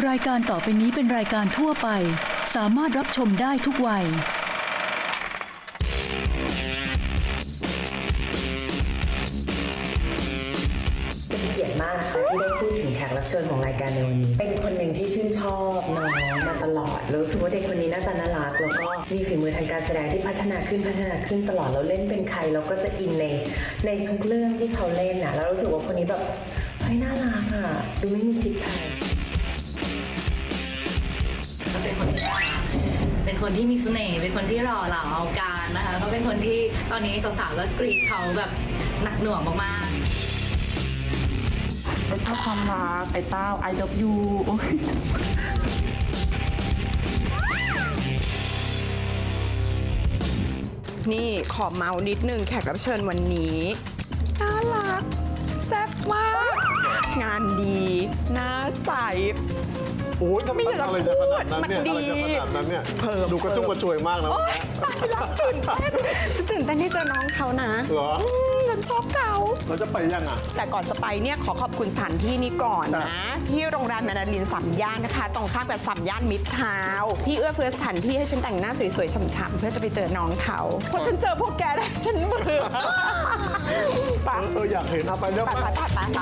รายการต่อไปนี้เป็นรายการทั่วไป สามารถรับชมได้ทุกวัย เป็นเกียรติมากนะคะที่ได้พูดถึงแขกรับเชิญของรายการในวันนี้ เป็นคนหนึ่งที่ชื่นชอบน้องมาตลอดแล้วรู้สึกว่าเด็กคนนี้หน่าตาน่ารักแล้วก็มีฝีมือทางการแสดงที่พัฒนาขึ้นพัฒนาขึ้นตลอดแล้วเล่นเป็นใครเราก็จะอินในในทุกเรื่องที่เขาเล่นน่ะแล้วรู้สึกว่าคนนี้แบบเฮ้ยน่ารักอะดูไม่มีติดภัยก็ เป็นคนเป็นคนที่มีเสน่ห์เป็นคนที่หล่อเหลาเอาการนะคะเขาเป็นคนที่ตอนนี้สาวๆก็กรีดเขาแบบหนักหน่วงมากๆ ไอ้เต้าความรักไอ้เต้า I love you โอ้ยนี่ขอเมาส์นิดนึงแขกรับเชิญวันนี้น่ารัก แซ่บมาก งานดีหน้าใส โอ้ยไม่อยากจะอะไรจะขนาดนั้นเนี่ยพูอะไรดจะมันดีขนาดนั้นเนี่ยเพิ่ม ดูกระจุกกระจวยมากนะ โอ๊ยตายแล้วตื่นเต้นฉันตื่นเต้นที่เจอน้องเขานะเหรอมฉันชอบเขา เราจะไปยังอะ แต่ก่อนจะไปเนี่ยขอขอบคุณสถานที่นี้ก่อนครันะบที่โรงแรมแมนดารินสัมย่านนะคะ ตรงข้ามกับสัมย่านมิตรทาวน์ที่เอื้อเฟื้อสถานที่ให้ฉันแต่งหน้าสวยๆฉ่ำๆเพื่อจะไปเจอน้องเขาเพราะฉันเจอพวกแกได้ฉันเบื่อไปเอออยากเห็นเอาไปเรื่องไปไป ไปไปไป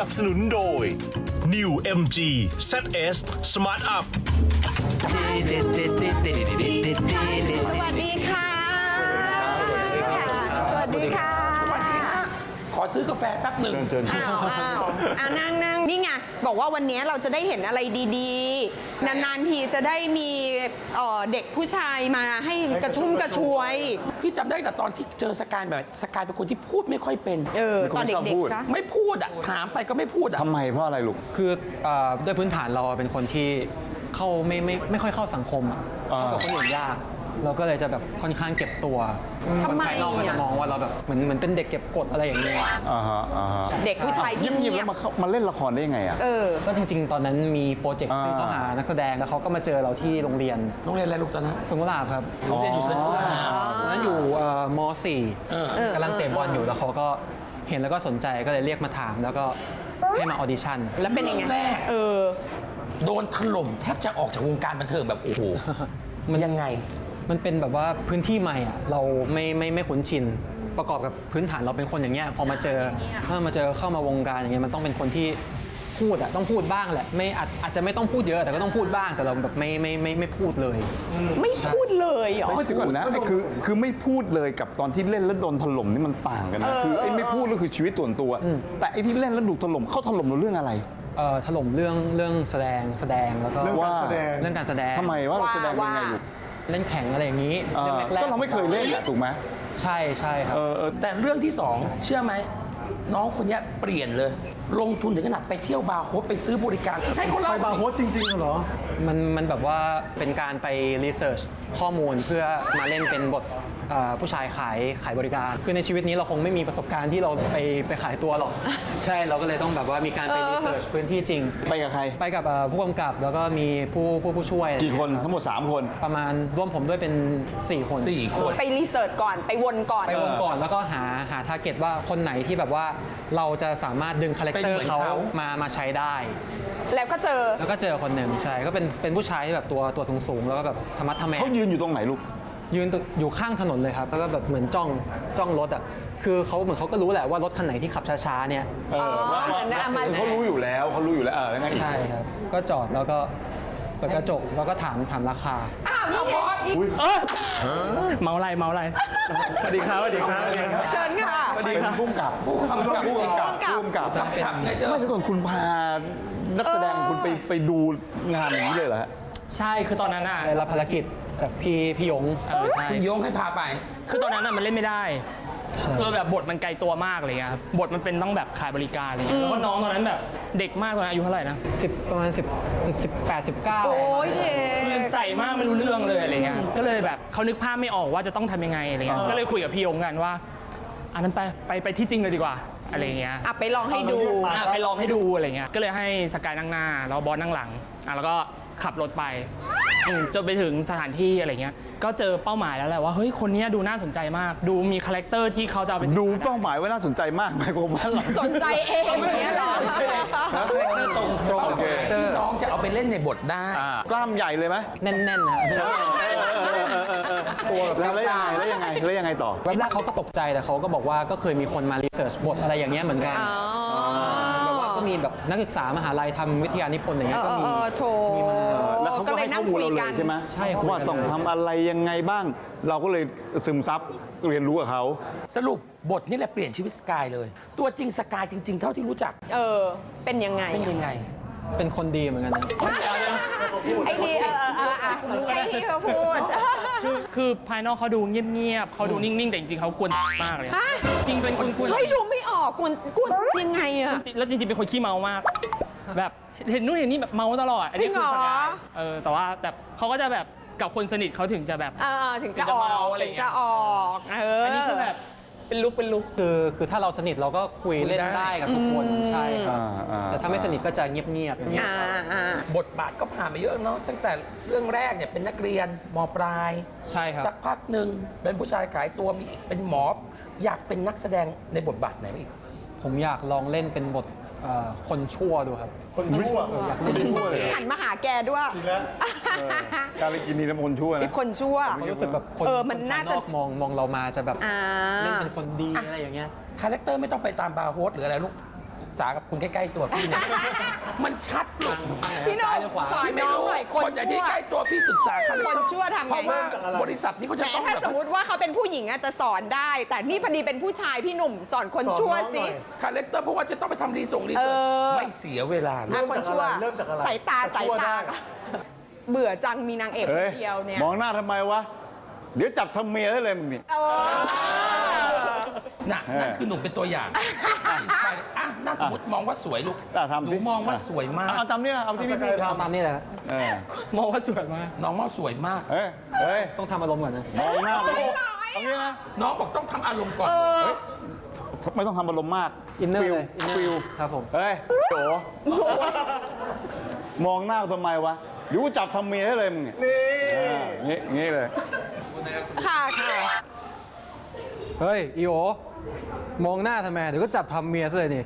นับสนุนโดย New MG ZS Smart Up สวัสดีค่ะ สวัสดีค่ะขอ ซื้อกาแฟแป๊บหนึ่ง เชิญอ้าวอ้าวอ่านั่งนั่งนี่ไง บอกว่าวันนี้เราจะได้เห็นอะไรดีๆ นานๆทีจะได้มีเอ่อเด็กผู้ชายมาให้กระชุ่มกระชวย พี่จำได้แต่ตอนที่เจอสกายแบบสกายเป็นคนที่พูดไม่ค่อยเป็น เออเป็นคนตอนไม่ชอบเด็กพูดๆนะไม่พูดอะ ถามไปก็ไม่พูดอะ ทำไมเพราะอะไรลูก คือเอ่อด้วยพื้นฐานเราเป็นคนที่เข้าไม่ไม่ไม่ค่อยเข้าสังคมอะอ่า เข้ากับคนอื่นยาก เราก็เลยจะแบบค่อนข้างเก็บตัวทำไมคนภายนอกก็จะอะ มองว่าเราแบบเหมือนเหมือนเป็นเด็กเก็บกดอะไรอย่างเงี้ย อ่าฮะอ่าฮะเด็กผู้ชายที่เงียบๆเงีแล้ยวบมาเข้ามาเล่นละครได้ยังไงอะ เออ ก็จริง ๆ ตอนนั้นมีโปรเจกต์อ่า ซึ่งเขาหานักแสดงแล้วเขาก็มาเจอเราที่โรงเรียนโรงเรียนอะไรลูกตอนนั้นสงขลาครับโรงเรียนอยู่เซนต์ตอนนั้นอยู่เอ่อม เออ .4 กำลังเตะบอลอยู่แล้วเขาก็เห็นแล้วก็สนใจก็เลยเรียกมาถาม แล้วก็ให้มาออดิชั่น แล้วเป็นยังไงแรก เออ โดนถล่มแทบจะออกจากวงการบันเทิงแบบโอ้โห มันยังไง มันเป็นแบบว่าพื้นที่ใหม่อะเราไม่ไม่ไม่คุ้นชิน ประกอบกับพื้นฐานเราเป็นคนอย่างเงี้ยพอมาเจอถ้ามาเจอเข้ามาวงการอย่างเงี้ยมันต้องเป็นคนที่พูดอะต้องพูดบ้างแหละไม่อาจอาจจะไม่ต้องพูดเยอะแต่ก็ต้องพูดบ้างแต่เราแบบไม่ไม่ไม่ไม่พูดเลย ไม่พูดเลยเหรอ ไม่ถึงก่อนนะไอ้คือคือไม่พูดเลยกับตอนที่เล่นแล้วโดนถล่มนี่มันต่างกันนะคือไอ้ไม่พูดก็คือชีวิตส่วนตัว แต่ไอ้ที่เล่นแล้วถูกถล่มเขาถล่มเราเรื่องอะไรเอ่อถล่มเรื่องเรื่องแสดงแสดงแล้วก็เรื่องการแสดงเรื่องการแสดงทำไมว่าเราแสดงยังไงว่าลูก เล่นแข่งอะไรอย่างนี้เออเรื่องแรกๆก็เราไม่เคยเล่นอะถูกไหมใช่ใช่ครับ เออเออ แต่เรื่องที่สองเชื่อไหม น้องคนเนี้ยเปลี่ยนเลย ลงทุนถึงขนาดไปเที่ยวบาร์โฮสไปซื้อบริการให้คนเราไปบาร์โฮสจริงๆเหรอ มันมันแบบว่าเป็นการไปรีเสิร์ชข้อมูลเพื่อมาเล่นเป็นบทเอ่อ ผู้ชายขายขายบริการ คือในชีวิตนี้เราคงไม่มีประสบการณ์ที่เราไปไปขายตัวหรอก ใช่เราก็เลยต้องแบบว่ามีการไปรีเสิร์ชพื้นที่จริง ไปกับใคร ไปกับเอ่อผู้กำกับแล้วก็มีผู้ผู้ผู้ช่วยกี่คนทั้งหมด 3 คน ประมาณร่วมผมด้วยเป็น 4 คน สี่คน ไปรีเสิร์ชก่อนไปวนก่อน ไปวนก่อนแล้วก็หาหาทาร์เก็ตว่าคนไหนที่แบบว่าเราจะสามารถดึงคาแรคเตอเป็นเหมือนร์เขาเขา มามาใช้ได้ แล้วก็เจอ แล้วก็เจอคนหนึ่งใช่ก็เป็นเป็นผู้ชายที่แบบตัวตัวสูงๆแล้วก็แบบธรรมะทแมงเขายืนอยู่ตรงไหนลูก ยืนตึกอยู่ข้างถนนเลยครับแล้วก็แบบเหมือนจ้องจ้องรถอะคือเขาเหมือนเขาก็รู้แหละว่ารถคันไหนที่ขับช้าๆเนี่ยเออว่าเหมือนนะมา เขารู้อยู่แล้วเขารู้อยู่แล้วเออแล้วไงอีก ใช่ครับ ก็จอดแล้วก็เปิดกระจกแล้วก็ถามถามราคา อ้าวนี่ไงนี่เมาอะไรเมาอะไรสวัสดีครับสวัสดีครับสวัสดีครับ เชิญค่ะเป็นผู้กำกับผู้กำกับผู้กำกับผู้กำกับทำไงเจอไม่เดี๋ยวก่อนคุณพานักแสดงของคุณไปไปดูงานอย่างนี้เลยเหรอฮะ ใช่คือตอนนั้นอะได้รับภารกิจจากพี่พี่ยงเออใช่คุณโยงให้พาไป คือตอนนั้นอะมันเล่นไม่ได้คือแบบบทมันไกลตัวมากอะไรเงี้ยครับบทมันเป็นต้องแบบขายบริการอะไรเงี้ยแล้วก็น้องตอนนั้นแบบเด็กมากตอนนั้นอายุเท่าไหร่นะสิบประมาณสิบสิบแปดสิบเก้า โอ้ยเด็คือก ใส่มากไม่รู้เรื่องเลยอะไรเงี้ยก็เลยแบบเขานึกภาพไม่ออกว่าจะต้องทำยังไงอะไรเงี้ยก็เลยคุยกับพี่ยงกันว่าอันนั้นไปไปไปที่จริงเลยดีกว่าอะไรเงี้ย อะไปลองให้ดู อะไปลองให้ดูอะไรเงี้ย ก็เลยให้สกายนั่งหน้าแล้วบอสนั่งหลังอะแล้วก็ ขับรถไปอืมจนไปถึงสถานที่อะไรเงี้ย ก็เจอเป้าหมายแล้วแหละว่าเฮ้ยคนเนี้ยดูน่าสนใจมาก ดูมีคาแรคเตอร์ที่เขาจะเอาไปดูเป้าหมายว่าน่าสนใจมากไหมผมว่าเรา สนใจเองอย่างเงี้ยเหรอ ตรงตรงโอเค ที่น้องจะเอาไปเล่นในบทได้อ่ากล้ามใหญ่เลยไหมแน่นๆนะตัวแบบแล้วแล้วยังไงแล้วยังไงแล้วยังไงต่อแวบแรกเขาก็ตกใจแต่เขาก็บอกว่าก็เคยมีคนมารีเสิร์ชบทอะไรอย่างเงี้ยเหมือนกัน อ๋อแบบว่า ก็มีแบบนักศึกษามหาลัยทำวิทยานิพนธ์อย่างเอเงี้ยอก็เออมีเออโถมีมา แล้วเขาก็ให้ข้อมูลเราเลยใช่ไหมใช่คุยกัน ว่าต้องทำอะไรยังไงบ้าง เราก็เลยซึมซับเรียนรู้กับเขา สรุปบทนี่แหละเปลี่ยนชีวิตสกายเลย ตัวจริงสกายจริง ๆ เท่าที่รู้จักเออ เป็นยังไง เป็นยังไง เป็นคนดีเหมือนกันนะ ไอ้นี่เออเออเอออะให้ที่เขาพูด คือคือภายนอกเขาดูเงียบๆเขาดูนิ่งๆ แต่จริงๆเขากวนมากเลยฮะ จริงเป็นคนกวน เฮ้ยดูไม่ ออกกวนกวนยังไงอะ แล้วจริงๆ เป็นคนขี้เมามาก แบบเห็นนู่นเห็นนี่แบบเมาตลอด อันนี้จริงเหรอคืสกายเออแต่ว่าแบบเขาก็จะแบบกับคนสนิทเขาถึงจะแบบ เออถึงจะถึงจะออเมากอะไรถึองย่างเงี้ยจะออกเอออั อันนี้คือแบบเป็นลุกเป็นลุก คือคือถ้าเราสนิทเราก็คุยเล่นได้กับทุกคนใช่ครับอ่าอ่า แต่ถ้าไม่สนิทก็จะเงียบๆอย่างเงี้ย อ่าอ่า บทบาทก็ผ่านไปเยอะเนาะตั้งแต่เรื่องแรกเนี่ยเป็นนักเรียนมปลายใช่ครับ สักพักหนึ่งเป็นผู้ชายขายตัวมีอีกเป็นหมอ อยากเป็นนักแสดงในบทบาทไหนอีก ผมอยากลองเล่นเป็นบทเอ่อคนชั่วดูครับ คนชั่วอยากเล่นเป็นชั่วเลยเหรอหันมาหาแกด้วยการกินนี่น้ำคนชั่วเป็นะนคนชั่ว เขารู้สึกแบบคนเออมันคน่าภยจะอกมองมองเรามาจะแบบอ่า เล่นเป็นคนดีอะไรอย่างเงี้ย คาแรคเตอร์ไม่ต้องไปตามบาร์โฮสหรืออะไรลูก สากับคุณใกล้ๆตัวพี่เนี่ย มันชัดลูกพี่หนุ่มซ้ายหรือขวาสอนพี่ไม่น้องรู้หน่อยคนคนอย่างชั่ที่ว ใกล้ตัวพี่ศึกษาคาแรคเตอร์คนชั่วทำไงเพราะว่าบริษัทนี้เขาจะแหมต้องถ้าแบบสมมติว่าเขาเป็นผู้หญิงอะจะสอนได้ แต่นี่พอดีเป็นผู้ชายพี่หนุ่มสอนคนชั่วสิ คาแรคเตอร์เพราะว่าจะต้องไปทำรีส่งรีเอเสิร์ชอไม่เสียเวลาเลอะย คนชั่วสายตาสายตาก็เบื่อจังมีนางเอกคเฮ้ยนเดียวเนี่ย มองหน้าทำไมวะ เดี๋ยวจับทำเมียได้เลยมึงนี่ เออ น่ะนั่นคือหนุ่มเป็นตัวอย่าง อะนั่นสมมติมองว่าสวยลูกอะหทำนูสิมองว่าสวยมาก เอาตามนี้นะเอาที่พี่พี่ทตามนี่แหละำเออมองว่าสวยมากน้องว่าสวยมาก เฮ้ยเฮ้ยต้องทำอารมณ์ก่อนนะ มองหน้าเลยตรงนี้นะน้องบอกต้องทำอารมณ์ก่อนเออเฮ้ยไม่ต้องทำอารมณ์มาก อินเนอร์ฟิลเลยอินเนอฟิล ร์ครับผม เฮ้ยโหมองหน้าทำไมวะเดี๋ยวกูจับทำเมียได้เลยมึงนี่งี้งี้เลย ค่ะค่ะ เฮ้ย อีโอ มองหน้าทำไมเดี๋ยวก็จับทำเมียซะเลยนี่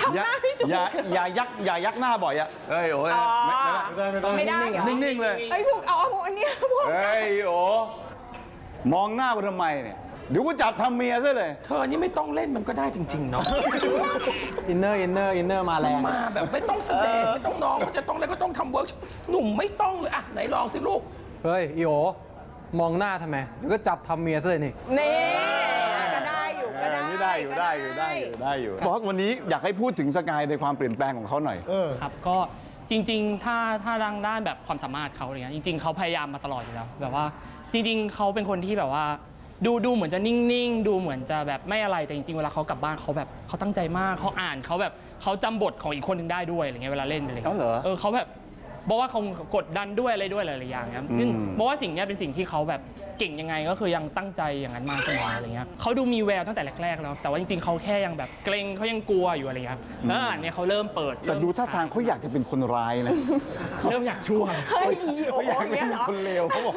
ทำหน้าไม่ถูกอย่าอย่ายักอย่ายักหน้าบ่อยอะเฮ้ยโอ้ยอ๋อไม่ไม่ได้ไม่ได้เหรอนิ่งๆเลย ไอ้ยพวกเอาเอาพวกอันเนี้ยพวก เฮ้ยโอ้มองหน้ากูทำไมเนี่ย เดี๋ยวกูจับทำเมียซะเลย เธอนี่ไม่ต้องเล่นมันก็ได้จริง ๆ เนาะ อินเนอร์อินเนอร์อินเนอร์มาแรง มาแบบไม่ต้องแสดงไม่ต้องน้องก็จะต้องอะไรก็ต้องทำเวิร์กหนุ่มไม่ต้องเลยอะไหนลองสิลูก เฮ้ยอีโอ มองหน้าทำไมเดี๋ยวก็จับทำเมียซะเลยนี่ นี่ก็ได้อยู่ก็ได้นี่ได้อยู่ได้อยู่ได้อยู่ได้อยู่บอสวันนี้อยากให้พูดถึงสกายในความเปลี่ยนแปลงของเขาหน่อย ครับก็จริงๆ ถ้าถ้าดังด้านแบบความสามารถเขาอะไรเงี้ยจริง ๆเขาพยายามมาตลอดอยู่แล้วแบบว่า จริง ๆเขาเป็นคนที่แบบว่า ดูดูเหมือนจะนิ่งๆ ดูเหมือนจะแบบไม่อะไรแต่จริงๆเวลาเขากลับบ้านเขาแบบเขาตั้งใจมากเขาอ่านเขาแบบเขาจำบทของอีกคนหนึ่งได้ด้วยอะไรเงี้ยเวลาเล่นอะไรเงี้ยอ๋อเหรอ เออเขาแบบ บอกว่าเขากดดันด้วยอะไรด้วยหลายๆอย่างเงี้ยซึ่งอืมบอกว่าสิ่งเนี้ยเป็นสิ่งที่เขาแบบเก่งยังไงก็คือยังตั้งใจอย่างนั้นมาเสมออะไรเงี้ยเขาดูมีแววตั้งแต่แรกๆแล้วแต่ว่าจริงๆเขาแค่ยังแบบเกรงเขายังกลัวอยู่อะไรเงี้ยครับแล้วหลังๆเนี้ยเขาเริ่มเปิดแต่ดูท่าทางเขาอยากจะเป็นคนร้ายนะเริ่มอยากช่วยเฮ้ยอีโอเขาอยากอย่างจะเงี้ยเป็นเหรอคนเลวเขาบอก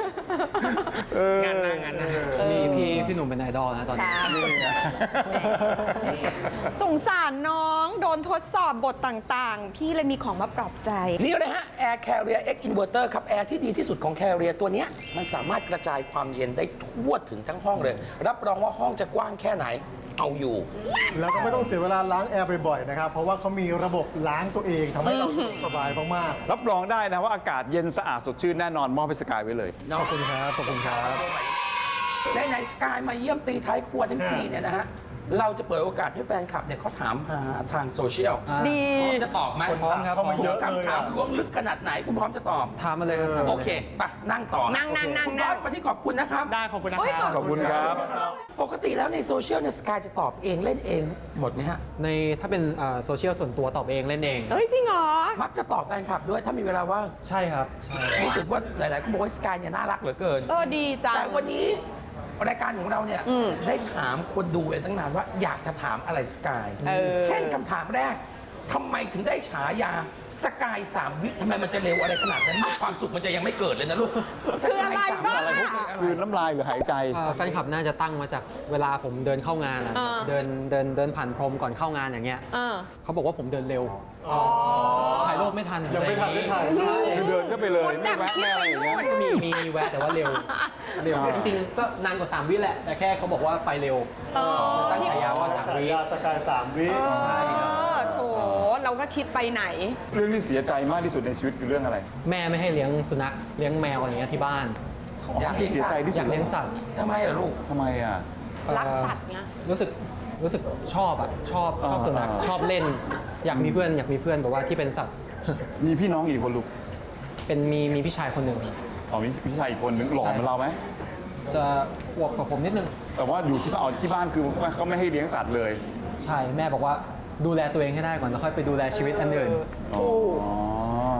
เอองานหน้างานหน้ามีพี่พี่หนุ่มเป็นไอดอลนะตอนนี้ใช่นี่ไงสงสารน้อง โดนทดสอบบทต่างๆ พี่เลยมีของมาปลอบใจ นี่เลยฮะ Air Carrier X Inverter ครับ แอร์ที่ดีที่สุดของ Carrier ตัวเนี้ยมันสามารถกระจายความเย็นได้ทั่วถึงทั้งห้องเลย รับรองว่าห้องจะกว้างแค่ไหน เอาอยู่ แล้วก็ไม่ต้องเสียเวลาล้างแอร์บ่อยๆนะครับ เพราะว่าเขามีระบบล้างตัวเองทำให้เราสบายมากๆรับรองได้นะว่าอากาศเย็นสะอาดสดชื่นแน่นอนมอบให้สกายไว้เลยขอบคุณครับ ขอบคุณครับ ได้ในสกายมาเยี่ยมตีท้ายครัวทั้งทีเนี่ยนะฮะ เราจะเปิดโอกาสให้แฟนคลับเนี่ยเขาถามหาทางโซเชียลดี พร้อมจะตอบไหมพร้อมครับเข้ามาเยอะเลยคำถามอะล้วงลึกขนาดไหนคุณพร้อมจะตอบ ถามมาเลยครับถามมาลย โอเคไปนั่งต่อนั่งนั่งนั่งคุณบนั่องสวันนี้ขอบคุณนะครับ ได้ขอบคุณนะโอ้ยคขรัอบ บขอบคุณครับ ปกติแล้วในโซเชียลเนี่ยสกายจะตอบเองเล่นเองหมดไหมฮะ ในถ้าเป็นโซเชียลส่วนตัวตอบเองเล่นเอง เอ้ยจริงเหรอ มักจะตอบแฟนคลับด้วยถ้ามีเวลาว่างใช่ครับใช่รู้สึกว่าหลายๆคนบอกว่าสกายเนี่ยน่ารักเหลือเกิน เออดีจัง แต่วันนี้ รายการของเราเนี่ยอืมได้ถามคนดูเองตั้งนานว่าอยากจะถามอะไรสกายเออเช่นคำถามแรกทำไมถึงได้ฉายาสกายสามวิทำไมมันจะเร็วอะไรขนาดนั้น ความสุขมันจะยังไม่เกิดเลยนะลูกคืออะไรบ้างคือน้ำลายหรือหายใจอ่าแฟนคลับน่าจะตั้งมาจากเวลาผมเดินเข้างานอะเออเดินเดินเดินผ่านพรมก่อนเข้างานอย่างเงี้ยเออเขาบอกว่าผมเดินเร็ว ถ่ายรูปไม่ทันยังไม่ทันได้ถ่ายคือเดินก็ไปเลยมดไม่ดำแวะคิดไม่อะไรไปอย่างนู่เงี้ย น มีมีมีแวะแต่ว่าเร็วเร็วอ่า จริงๆก็นานกว่า 3 วิแหละ แต่แค่เขาบอกว่าไปเร็ว เออตั้งฉายาว่าสามฉาวิ ยาสกายสามวิเออโถเราก็คิดไปไหน เรื่องที่เสียใจมากที่สุดในชีวิตคือเรื่องอะไร แม่ไม่ให้เลี้ยงสุนัขเลี้ยงแมวอะไรเงี้ยที่บ้าน อยากที่เสียใจที่อสุยาดกเลี้ยงสัตว์ทำไมอะลูก ทำไมอะรักสัตว์ไงรู้สึก รู้สึกชอบอะชอบชอบอ่าสุนัขอ่าชอบเล่น อยากมีเพื่อนอยากมีเพื่อนแบบว่าที่เป็นสัตว์มีพี่น้องกี่คนลูกเป็นมีมีพี่ชายคนหนึ่งอ๋อมีพี่ชายอีกคนนึงหล่อเหมือนเราไหมจะอวบกว่าผมนิดนึง แต่ว่าอยู่ที่บ้านอ๋อที่บ้านคือเขาไม่ให้เลี้ยงสัตว์เลย ใช่แม่บอกว่าดูแลตัวเองให้ได้ก่อนแล้วค่อยไปดูแลชีวิตอันอื่นอ๋อ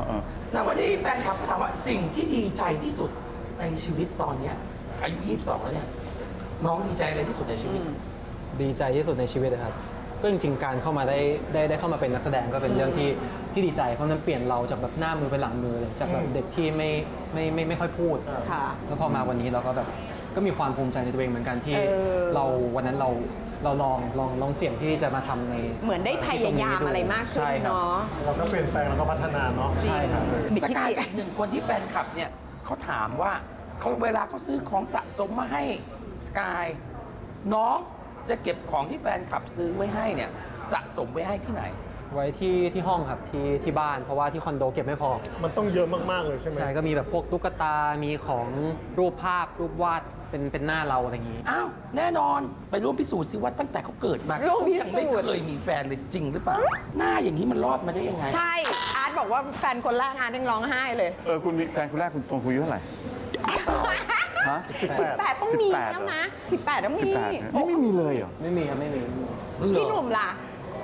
เออแต่วันนี้แฟนคลับถามว่าสิ่งที่ดีใจที่สุดในชีวิตตอนเนี้ยอายุ 22 แล้วเนี่ยน้องดีใจอะไรที่สุดในชีวิต ดีใจที่สุดในชีวิตนะครับ ก็จริงๆ การเข้ามาได้ได้ได้เข้ามาเป็นนักแสดงก็เป็นเรื่องที่ที่ดีใจเพราะมันเปลี่ยนเราจากแบบหน้ามือเป็นหลังมือเลยจากแบบเด็กที่ไม่ไม่ไม่ไม่ค่อยพูด ค่ะ แล้วพอมาวันนี้เราก็แบบก็มีความภูมิใจในตัวเองเหมือนกันที่ เออ เราวันนั้นเราเราลองลองลองเสี่ยงที่จะมาทำในเหมือนได้พยายามอะไรมากขึ้นใช่ครับ เนาะเราก็เปลี่ยนแปลงแล้วก็พัฒนาเนาะ จริงใช่ครับ บิดสที่กายเกียอีกหนึ่งคนที่แฟนคลับเนี่ยเขาถามว่าเขาเวลาเขาซื้อของสะสมมาให้สกายน้อง จะเก็บของที่แฟนคลับซื้อไว้ให้เนี่ยสะสมไว้ให้ที่ไหน ไว้ที่ที่ห้องครับที่ที่บ้านเพราะว่าที่คอนโดเก็บไม่พอมันต้องเยอะมาก ๆ เลยใช่ไหมใช่ก็มีแบบพวกตุ๊กตา มีของรูปภาพรูปวาดเป็นเป็นหน้าเราอะไรอย่างนี้ อ้าว แน่นอนไปร่วมพิสูจน์สิว่าตั้งแต่เขาเกิดมาร่วมพิยัสูไม่จน์เคยมีแฟนเลยจริงหรือเปล่า หน้าอย่างนี้มันรอดมาได้ยังไง ใช่ อาร์ตบอกว่าแฟนคนแรกอาร์ตยังร้องไห้เลย เออคุณมีแฟนคนแรกคุณตรงคุยอายุเท่าไหร่ ฮะสิบแปดต้องมีแล้วนะสิบแปดต้องสิบมีแปดนี่ไม่มีเลยเหรอ ไม่มีครับไม่มีพี่หนุ่มล่ะ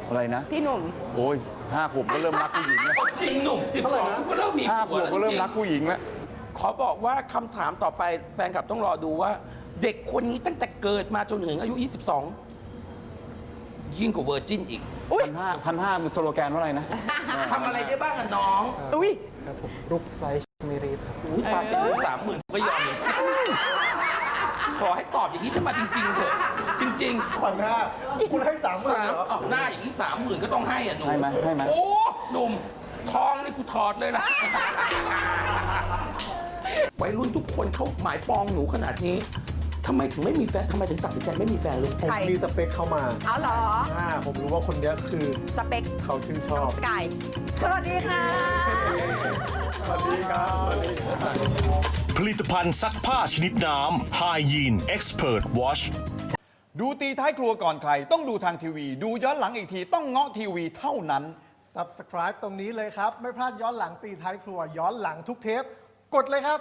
อะไรนะ พี่หนุ่ม โอ้ยห้าขวบก็เริ่มรักผู้หญิงแล้วจริงหนุ่ม12กูก็เริ่มมีห้าขผัววบแล้วก็เริ่มจงรักผู้หญิงแล้วขอบอกว่าคำถามต่อไปแฟนคลับต้องรอดูว่า เด็กคนนี้ตั้งแต่เกิดมาจนถึงอายุ 22 ยิ่งกว่าเวอร์จินอีกอุ้ยพันห้าพันห้ามันสโลแกนว่าอะไรนะ ทำอะไรได้บ้างอะน้อง อุ้ย ครับผมรูปไซส์ไม่รีบครับ อุ้ยตายเป็นสามหมื่นก็ยอมเลยข อให้ตอบอย่างนี้ฉันมาจริงๆเถอะจริงพันห้าคุณให้สามหมื่นๆสามเหรอ ออกหน้าอย่างนี้สามหมื่นก็ต้องให้อะหนุ่มให้ไหมให้ไหม โอ้หนุ่มทองนี่กูถอดเลยล่ะ วัยรุ่นทุกคนเขาหมายปองหนูขนาดนี้ ทำไมถึงไม่มีแฟนทำไมถึงตัดสินใจไม่มีแฟนเลยผมใคร มีสเปคเข้ามาเอาเหรอ อ่าผมรู้ว่าคนเนี้ยคือสเปคเขาชื่นชน้อองบ สกาย สวัสดีค่ะ สวัสดีครับ ผลิตภัณฑ์ซักผ้าชนิดน้ำ Hygiene Expert Wash ดูตีท้ายครัวก่อนใคร ต้องดูทางทีวี ดูย้อนหลังอีกทีต้องเงาะทีวีเท่านั้น Subscribe ตรงนี้เลยครับ ไม่พลาดย้อนหลังตีท้ายครัว ย้อนหลังทุกเทป กดเลยครับ